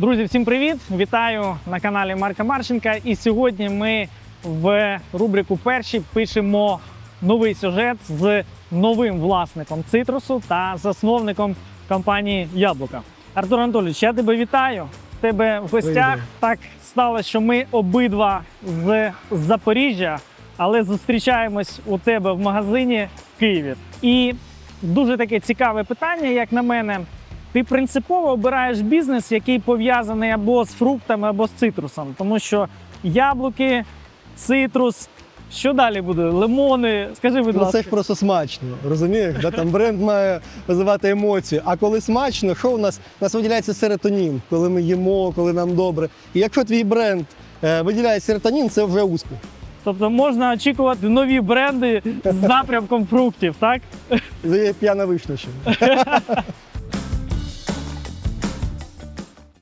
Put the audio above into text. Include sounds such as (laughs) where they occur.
Друзі, всім привіт! Вітаю на каналі Марка Марченка. І сьогодні ми в рубрику Перші пишемо новий сюжет з новим власником цитрусу та засновником компанії Яблука. Артур Анатолійович, я тебе вітаю. В тебе в гостях Привіт. так сталося, що ми обидва з Запоріжжя, але зустрічаємось у тебе в магазині в Києві. І дуже таке цікаве питання, як на мене. Ти принципово обираєш бізнес, який пов'язаний або з фруктами, або з цитрусом, тому що яблуки, цитрус. Що далі буде? Лимони. Скажи, будь Ну, ласка. це ж просто смачно, розумієш? Да? Там бренд має визивати емоції. А коли смачно, що у нас? У нас виділяється серотонін, коли ми їмо, коли нам добре. І якщо твій бренд е, виділяє серотонін, це вже успіх. Тобто можна очікувати нові бренди з (laughs) напрямком фруктів, так? Це п'яна вишня ще.